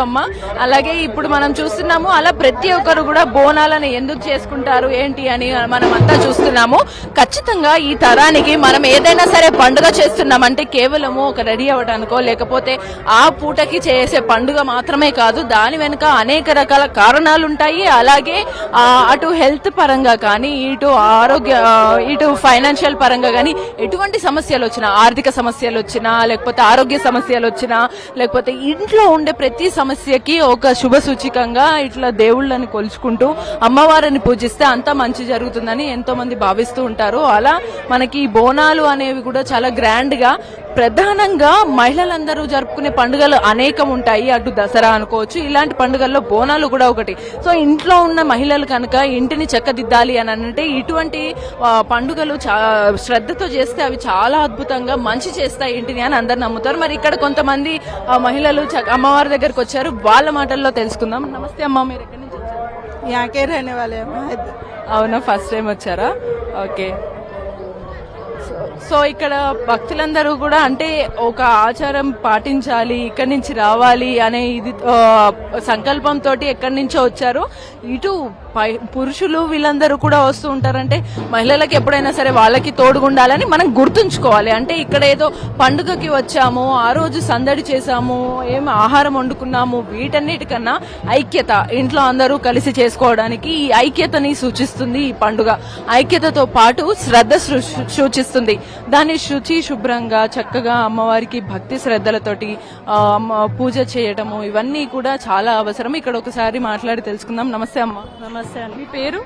అమ్మ. అలాగే ఇప్పుడు మనం చూస్తున్నాము అలా ప్రతి ఒక్కరు కూడా బోనాలను ఎందుకు చేసుకుంటారు ఏంటి అని మనం అంతా చూస్తున్నాము. ఖచ్చితంగా ఈ తరానికి మనం ఏదైనా సరే పండుగ చేస్తున్నామంటే కేవలము ఒక రెడీ అవ్వడానికో లేకపోతే ఆ పూటకి చేసే పండుగ మాత్రమే కాదు దాని వెనుక అనేక రకాల కారణాలు ఉంటాయి అలాగే అటు హెల్త్ పరంగా కానీ ఇటు ఆరోగ్య ఇటు ఫైనాన్షియల్ పరంగా కానీ ఎటువంటి సమస్యలు వచ్చినా ఆర్థిక సమస్యలు వచ్చినా లేకపోతే ఆరోగ్య సమస్యలు వచ్చినా లేకపోతే ఇంట్లో ఉండే ప్రతి సమస్య సమస్యకి ఒక శుభ సూచికంగా ఇట్లా దేవుళ్ళని కొలుచుకుంటూ అమ్మవారిని పూజిస్తే అంతా మంచి జరుగుతుందని ఎంతో మంది భావిస్తూ ఉంటారు. అలా మనకి బోనాలు అనేవి కూడా చాలా గ్రాండ్గా ప్రధానంగా మహిళలందరూ జరుపుకునే పండుగలు అనేకం ఉంటాయి. అటు దసరా అనుకోవచ్చు ఇలాంటి పండుగల్లో బోనాలు కూడా ఒకటి. సో ఇంట్లో ఉన్న మహిళలు కనుక ఇంటిని చక్కదిద్దాలి అని అంటే ఇటువంటి పండుగలు శ్రద్ధతో చేస్తే అవి చాలా అద్భుతంగా మంచి చేస్తాయి ఇంటిని అని అందరు నమ్ముతారు. మరి ఇక్కడ కొంతమంది మహిళలు అమ్మవారి దగ్గరకు వచ్చారు. వాళ్ళ మాటల్లో తెలుసుకుందాం. నమస్తే అమ్మ మీరు ఎక్కడి నుంచి వచ్చారు? అవునా ఫస్ట్ టైం వచ్చారా? ఓకే. సో- ఇక్కడ భక్తులందరూ కూడా అంటే ఒక ఆచారం పాటించాలి ఇక్కడి నుంచి రావాలి అనే ఇది సంకల్పంతో ఎక్కడి నుంచో వచ్చారు. ఇటు పురుషులు వీళ్ళందరూ కూడా వస్తూ ఉంటారంటే మహిళలకు ఎప్పుడైనా సరే వాళ్ళకి తోడుగుండాలని మనం గుర్తుంచుకోవాలి. అంటే ఇక్కడ ఏదో పండుగకి వచ్చాము ఆ రోజు సందడి చేసాము ఏం ఆహారం వండుకున్నాము వీటన్నిటికన్నా ఐక్యత ఇంట్లో అందరూ కలిసి చేసుకోవడానికి ఈ ఐక్యతని సూచిస్తుంది ఈ పండుగ. ఐక్యతతో పాటు శ్రద్ధ సృ- సూచిస్తుంది. దాన్ని శుచి శుభ్రంగా చక్కగా అమ్మవారికి భక్తి శ్రద్ధలతోటి పూజ చేయటము ఇవన్నీ కూడా చాలా అవసరం. ఇక్కడ ఒకసారి మాట్లాడి తెలుసుకుందాం. నమస్తే అమ్మ. నమస్తే అండి. మీ పేరు?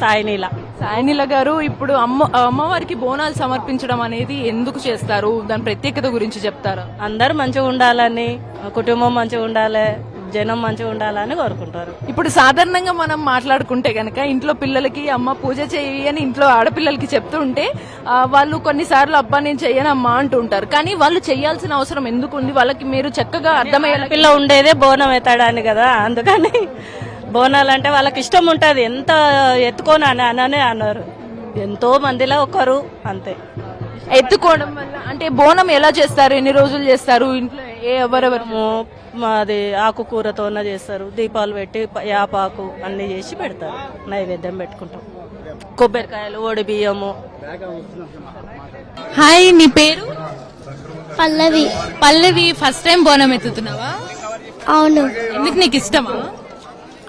సాయినీల. సాయనిల గారు ఇప్పుడు అమ్మ అమ్మవారికి బోనాలు సమర్పించడం అనేది ఎందుకు చేస్తారు? దాని ప్రత్యేకత గురించి చెప్తారా? అందరు మంచిగా ఉండాలని కుటుంబం మంచిగా ఉండాలి జనం మంచిగా ఉండాలని కోరుకుంటారు. ఇప్పుడు సాధారణంగా మనం మాట్లాడుకుంటే గనక ఇంట్లో పిల్లలకి అమ్మ పూజ చేయి అని ఇంట్లో ఆడపిల్లలకి చెప్తూ ఉంటే ఆ, వాళ్ళు కొన్నిసార్లు అబ్బా నేను చెయ్యను అమ్మా అంటూ ఉంటారు. కానీ వాళ్ళు చేయాల్సిన అవసరం ఎందుకు ఉంది వాళ్ళకి మీరు చక్కగా అర్థమయ్యేలా పిల్ల ఉండేదే బోనం ఎత్తడానికి కదా. అందుకని బోనాలు అంటే వాళ్ళకి ఇష్టం ఉంటుంది. ఎంత ఎత్తుకొని అని అననే అన్నారు ఎంతో మందిలో ఒకరు అంతే. ఎత్తుకోవడం వల్ల అంటే బోనం ఎలా చేస్తారు? ఎన్ని రోజులు చేస్తారు ఇంట్లో ఏ ఎవరెవరు మనము మాది ఆకుకూరతోన చేస్తారు. దీపాలు పెట్టి యాపాకు అన్ని చేసి పెడతారు. నైవేద్యం పెట్టుకుంటాం. కొబ్బరికాయలు ఒడి బియ్యము. హాయ్ నీ పేరు? పల్లవి. పల్లవి ఫస్ట్ టైం బోనం ఎత్తుతున్నావా? అవును. ఎందుకు నీకు ఇష్టమా?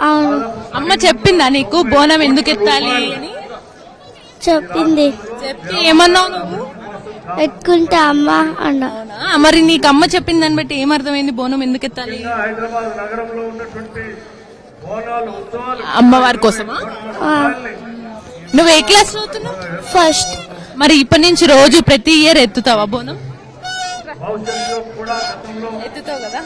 అవును. అమ్మ చెప్పిందా నీకు బోనం ఎందుకు ఎత్తాలి అని? చెప్పింది. చెప్తే ఏమన్నావు నువ్వు? ఎత్తుకుంటే అమ్మ అన్న? మరి నీకు అమ్మ చెప్పిన దాన్ని బట్టి ఏమర్థమైంది బోనం ఎందుకు ఎత్తాలి? అమ్మవారి కోసమా? నువ్వు ఏ క్లాస్ చదువుతున్నావు? ఫస్ట్. మరి ఇప్పటి నుంచి రోజు ప్రతి ఇయర్ ఎత్తుతావా బోనం? ఎత్తుతావు కదా?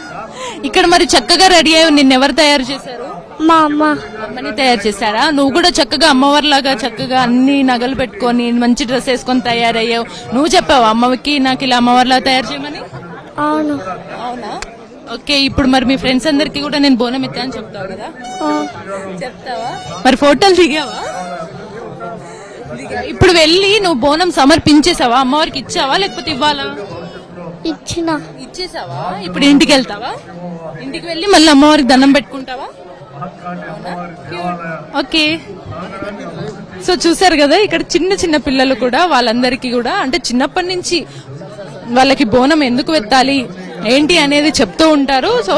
ఇక్కడ మరి చక్కగా రెడీ అయ్యి నిన్ను ఎవరు తయారు చేశారు? మా అమ్మ. అమ్మని తయారు చేశారా? నువ్వు కూడా చక్కగా అమ్మవారిలాగా చక్కగా అన్ని నగలు పెట్టుకొని మంచి డ్రెస్ వేసుకొని తయారయ్యావు. నువ్వు చెప్పావు అమ్మకి నాకు ఇలా అమ్మవారిలా తయారు చేయమని? అవును. అవునా? ఓకే ఇప్పుడు మరి మీ ఫ్రెండ్స్ అందరికి కూడా నేను బోనం ఎత్తా అని చెప్తావు కదా? చెప్తావా? మరి ఫోటోలు దిగావా? దిగా- ఇప్పుడు వెళ్ళి నువ్వు బోనం సమర్పించేసావా? అమ్మవారికి ఇచ్చావా లేకపోతే ఇవ్వాలా? ఇచ్చిన. ఇచ్చేసావా? ఇప్పుడు ఇంటికి వెళ్తావా? ఇంటికి వెళ్ళి మళ్ళీ అమ్మవారికి దండం పెట్టుకుంటావా? ఓకే. సో చూసారు కదా ఇక్కడ చిన్న చిన్న పిల్లలు కూడా వాళ్ళందరికీ కూడా అంటే చిన్నప్పటి నుంచి వాళ్ళకి బోనం ఎందుకు ఎత్తాలి ఏంటి అనేది చెప్తూ ఉంటారు. సో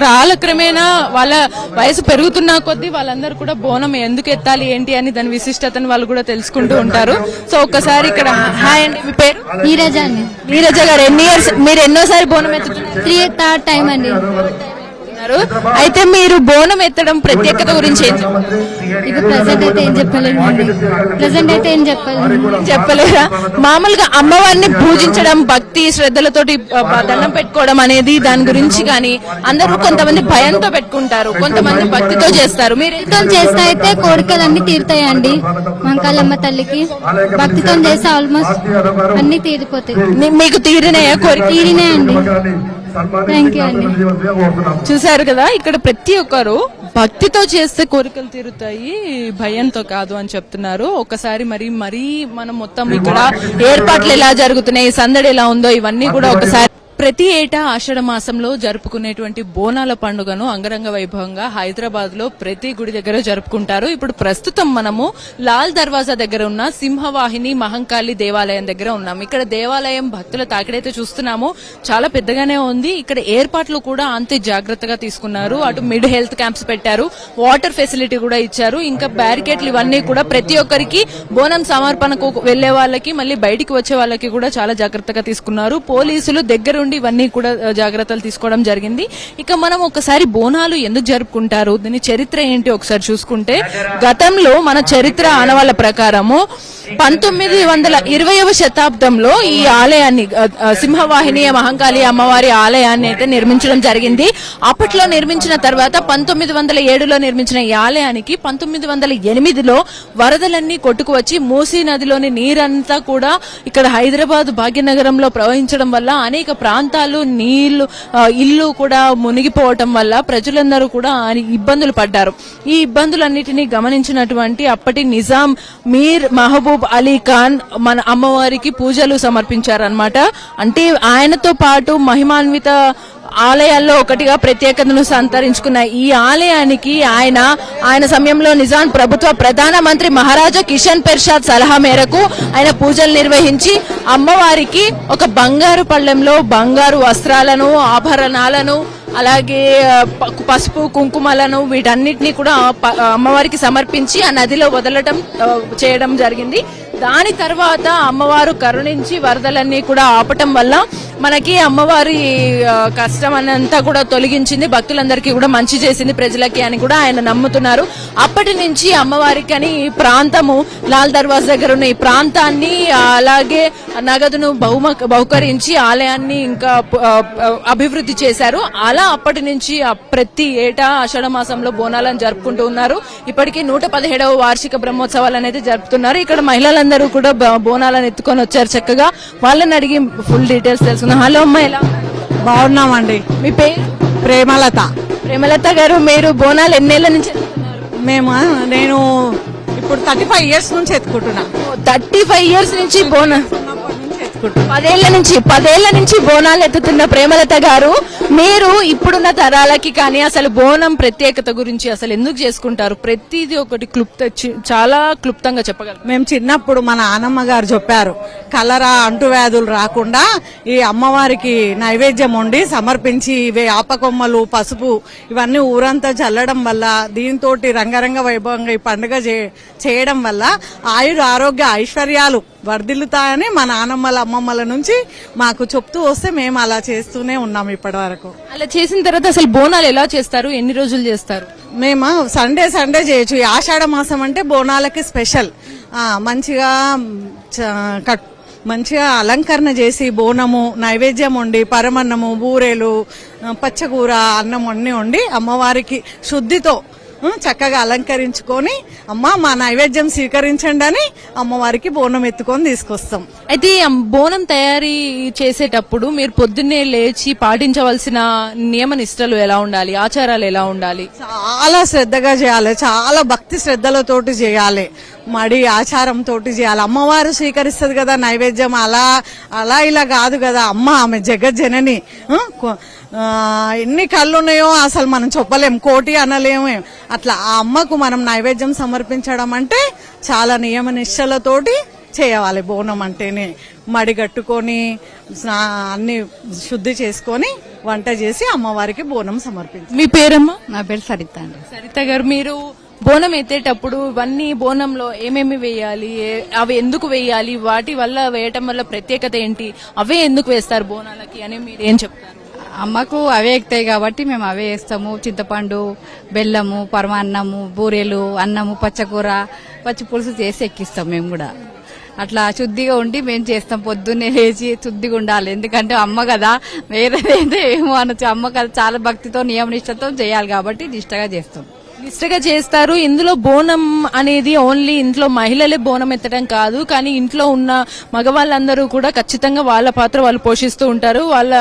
కాలక్రమేణా వాళ్ళ వయసు పెరుగుతున్న కొద్దీ వాళ్ళందరూ కూడా బోనం ఎందుకు ఎత్తాలి ఏంటి అని దాని విశిష్టతను వాళ్ళు కూడా తెలుసుకుంటూ ఉంటారు. సో ఒక్కసారి ఇక్కడ హాయ్ అండి మీ పేరు? నీరజ అండి. నీరజ గారు ఎన్ని ఇయర్స్ మీరు ఎన్నోసారి బోనం ఎత్తుతున్నారు? త్రీ థర్డ్ టైం అండి. అయితే మీరు బోనం ఎత్తడం ప్రత్యేకత గురించి ఏం ఇక ప్రజెంట్ అయితే ఏం చెప్పలేదు ప్రజెంట్ అయితే ఏం చెప్పలేదు చెప్పలేరా? మామూలుగా అమ్మవారిని పూజించడం భక్తి శ్రద్ధలతోటి దండం పెట్టుకోవడం అనేది దాని గురించి కానీ అందరూ కొంతమంది భయంతో పెట్టుకుంటారు కొంతమంది భక్తితో చేస్తారు. మీరు చేస్తే అయితే కోరికలన్నీ తీరుతాయండి మంకాలమ్మ తల్లికి. భక్తితో చేస్తే ఆల్మోస్ట్ అన్ని తీరిపోతాయి. మీకు తీరినాయా కోరిక? తీరినాయండి. థ్యాంక్ యూ అండి. చూశారు కదా ఇక్కడ ప్రతి ఒక్కరు భక్తితో చేస్తే కోరికలు తీరుతాయి. భయంతో కాదు అని చెప్తున్నారు. ఒకసారి మరి మరీ మనం మొత్తం ఇక్కడ ఏర్పాట్లు ఎలా జరుగుతున్నాయి సందడి ఎలా ఉందో ఇవన్నీ కూడా ఒకసారి ప్రతి ఏటా ఆషాఢ మాసంలో జరుపుకునేటువంటి బోనాల పండుగను అంగరంగ వైభవంగా హైదరాబాద్లో ప్రతి గుడి దగ్గర జరుపుకుంటారు. ఇప్పుడు ప్రస్తుతం మనము లాల్ దర్వాజా దగ్గర ఉన్న సింహవాహిని మహంకాళి దేవాలయం దగ్గర ఉన్నాం ఇక్కడ దేవాలయం భక్తుల తాకిడైతే చూస్తున్నాము. చాలా పెద్దగానే ఉంది. ఇక్కడ ఏర్పాట్లు కూడా అంతే జాగ్రత్తగా తీసుకున్నారు. అటు మిడ్ హెల్త్ క్యాంప్స్ పెట్టారు. వాటర్ ఫెసిలిటీ కూడా ఇచ్చారు. ఇంకా బ్యారికేట్లు ఇవన్నీ కూడా ప్రతి ఒక్కరికి బోనం సమర్పణకు వెళ్ళే వాళ్ళకి మళ్ళీ బయటికి వచ్చే వాళ్ళకి కూడా చాలా జాగ్రత్తగా తీసుకున్నారు. పోలీసులు దగ్గరుండి ఇవన్నీ కూడా జాగ్రత్తలు తీసుకోవడం జరిగింది. ఇక మనం ఒకసారి బోనాలు ఎందుకు జరుపుకుంటారు? దీని చరిత్ర ఏంటి ఒకసారి చూసుకుంటే గతంలో మన చరిత్ర ఆనవాళ్ళ ప్రకారము పంతొమ్మిది వందల ఇరవైవ శతాబ్దంలో ఈ ఆలయాన్ని సింహవాహిని మహంకాళి అమ్మవారి ఆలయాన్ని అయితే నిర్మించడం జరిగింది. అప్పట్లో నిర్మించిన తర్వాత పంతొమ్మిది వందల ఏడులో నిర్మించిన ఈ ఆలయానికి పంతొమ్మిది వందల ఎనిమిదిలో వరదలన్నీ కొట్టుకు వచ్చి మూసీ నదిలోని నీరంతా కూడా ఇక్కడ హైదరాబాద్ భాగ్యనగరంలో ప్రవహించడం వల్ల అనేక ప్రాంతాలు నీళ్ళు ఇల్లు కూడా మునిగిపోవటం వల్ల ప్రజలందరూ కూడా ఇబ్బందులు పడ్డారు. ఈ ఇబ్బందులన్నిటినీ గమనించినటువంటి అప్పటి నిజాం మీర్ మహబూబ్ అలీ ఖాన్ మన అమ్మవారికి పూజలు సమర్పించారనమాట అంటే ఆయనతో పాటు మహిమాన్విత ఆలయాల్లో ఒకటిగా ప్రత్యేకతను సంతరించుకున్న ఈ ఆలయానికి ఆయన ఆయన సమయంలో నిజాం ప్రభుత్వ ప్రధాన మంత్రి మహారాజా కిషన్ పెర్షాద్ సలహా మేరకు ఆయన పూజలు నిర్వహించి అమ్మవారికి ఒక బంగారు పళ్ళెంలో బంగారు వస్త్రాలను ఆభరణాలను అలాగే ప- పసుపు కుంకుమలను వీటన్నిటిని కూడా అమ్మవారికి సమర్పించి ఆ నదిలో వదలటం చేయడం జరిగింది. దాని తర్వాత అమ్మవారు కరుణించి వరదలన్నీ కూడా ఆపటం వల్ల మనకి అమ్మవారి కష్టం అనంతా కూడా తొలగించింది. భక్తులందరికీ కూడా మంచి చేసింది ప్రజలకి అని కూడా ఆయన నమ్ముతున్నారు. అప్పటి నుంచి అమ్మవారికి అని ఈ ప్రాంతము లాల్ దర్వాజ్ దగ్గర ఉన్న ఈ ప్రాంతాన్ని అలాగే నగదును బహుమ బహుకరించి ఆలయాన్ని ఇంకా అభివృద్ధి చేశారు. అలా అప్పటి నుంచి ప్రతి ఏటా ఆషాఢ మాసంలో బోనాలను జరుపుకుంటూ ఉన్నారు. ఇప్పటికీ నూట పదిహేడవ వార్షిక బ్రహ్మోత్సవాలు అనేది జరుపుతున్నారు. ఇక్కడ మహిళలందరూ కూడా బ- బోనాలను ఎత్తుకొని వచ్చారు చక్కగా. వాళ్ళని అడిగి ఫుల్ డీటెయిల్స్ తెలుసుకుందాం. హలో అమ్మ ఎలా ఉన్నారు? బాగున్నామండి. మీ పేరు? ప్రేమలత. ప్రేమలత గారు మీరు బోనాలు ఎన్నేళ్ళ నుంచి మేము నేను ఇప్పుడు థర్టీ ఫైవ్ ఇయర్స్ నుంచి ఎత్తుకుంటున్నా. థర్టీ ఫైవ్ ఇయర్స్ నుంచి బోనా పదేళ్ళ నుంచి పదేళ్ళ నుంచి బోనాలు ఎత్తుతున్న ప్రేమలత గారు మీరు ఇప్పుడున్న తరాలకి కానీ అసలు బోనం ప్రత్యేకత గురించి అసలు ఎందుకు చేసుకుంటారు? ప్రతిదీ ఒకటి క్లుప్త చి- చాలా క్లుప్తంగా చెప్పగలరు? మేము చిన్నప్పుడు మా నానమ్మ గారు చెప్పారు కలరా అంటువ్యాధులు రాకుండా ఈ అమ్మవారికి నైవేద్యం వండి సమర్పించి ఇవి ఆపకొమ్మలు పసుపు ఇవన్నీ ఊరంతా చల్లడం వల్ల దీంతో రంగరంగ వైభవంగా ఈ పండుగ చే- చేయడం వల్ల ఆయుర ఆరోగ్య ఐశ్వర్యాలు వర్ధిల్లుతాయని మా నానమ్మల అమ్మమ్మల నుంచి మాకు చెప్తూ వస్తే మేము అలా చేస్తూనే ఉన్నాం ఇప్పటి వరకు అలా చేసిన తర్వాత అసలు బోనాలు ఎలా చేస్తారు? ఎన్ని రోజులు చేస్తారు? మేము సండే సండే చేయొచ్చు. ఈ ఆషాఢ మాసం అంటే బోనాలకి స్పెషల్. ఆ, మంచిగా కట్ మంచిగా అలంకరణ చేసి బోనము నైవేద్యం వండి పరమన్నము బూరెలు పచ్చకూర అన్నం అన్ని వండి అమ్మవారికి శుద్ధితో చక్కగా అలంకరించుకొని అమ్మ మా నైవేద్యం స్వీకరించండి అని అమ్మవారికి బోనం ఎత్తుకొని తీసుకొస్తాం. అయితే బోనం తయారీ చేసేటప్పుడు మీరు పొద్దున్నే లేచి పాటించవలసిన నియమ నిష్టలు ఎలా ఉండాలి? ఆచారాలు ఎలా ఉండాలి? చాలా శ్రద్ధగా చేయాలి. చాలా భక్తి శ్రద్ధలతోటి చేయాలి. మడి ఆచారం తోటి చేయాలి. అమ్మవారు స్వీకరిస్తుంది కదా నైవేద్యం. అలా అలా ఇలా కాదు కదా. అమ్మ ఆమె జగజ్జనని ఎన్ని కళ్ళు ఉన్నాయో అసలు మనం చెప్పలేం. కోటి అనలేము. అట్లా ఆ అమ్మకు మనం నైవేద్యం సమర్పించడం అంటే చాలా నియమ నిష్టలతోటి చేయాలి. బోనం అంటేనే మడి కట్టుకొని స్నా- అన్ని శుద్ధి చేసుకొని వంట చేసి అమ్మవారికి బోనం సమర్పించాలి. మీ పేరమ్మా? నా పేరు సరిత అండి. సరిత గారు మీరు బోనం ఎత్తేటప్పుడు ఇవన్నీ బోనంలో ఏమేమి వేయాలి? అవి ఎందుకు వేయాలి? వాటి వల్ల వేయటం వల్ల ప్రత్యేకత ఏంటి? అవే ఎందుకు వేస్తారు బోనాలకి అని మీరు ఏం చెప్తారు? అమ్మకు అవే ఎక్కుతాయి కాబట్టి మేము అవే వేస్తాము. చింతపండు బెల్లము పరమాన్నము బూరెలు అన్నము పచ్చకూర పచ్చి పులుసు చేసి ఎక్కిస్తాం మేము కూడా. అట్లా శుద్ధిగా ఉండి మేము చేస్తాం. పొద్దున్నే లేచి శుద్ధిగా ఉండాలి. ఎందుకంటే అమ్మ కదా వేరేదైతే ఏమో అనొచ్చు. అమ్మ కదా చాలా భక్తితో నియమ నిష్టతో చేయాలి కాబట్టి నిష్టగా చేస్తాం. నిష్టగా చేస్తారు. ఇందులో బోనం అనేది ఓన్లీ ఇంట్లో మహిళలే బోనం ఎత్తడం కాదు. కానీ ఇంట్లో ఉన్న మగవాళ్ళందరూ కూడా ఖచ్చితంగా వాళ్ళ పాత్ర వాళ్ళు పోషిస్తూ ఉంటారు. వాళ్ళ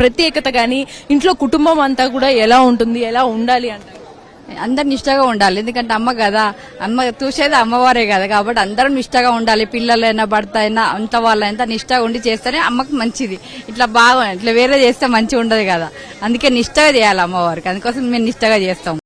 ప్రత్యేకత కానీ ఇంట్లో కుటుంబం అంతా కూడా ఎలా ఉంటుంది ఎలా ఉండాలి అంటారు? అందరు నిష్టగా ఉండాలి. ఎందుకంటే అమ్మ కదా అమ్మ చూసేది అమ్మవారే కదా కాబట్టి అందరం నిష్టగా ఉండాలి. పిల్లలైనా భర్త అయినా అంత వాళ్ళైనా నిష్టగా ఉండి చేస్తేనే అమ్మకి మంచిది. ఇట్లా బాగా ఇట్లా వేరే చేస్తే మంచిగా ఉండదు కదా. అందుకే నిష్టగా చేయాలి అమ్మవారికి. అందుకోసం మేము నిష్టగా చేస్తాం.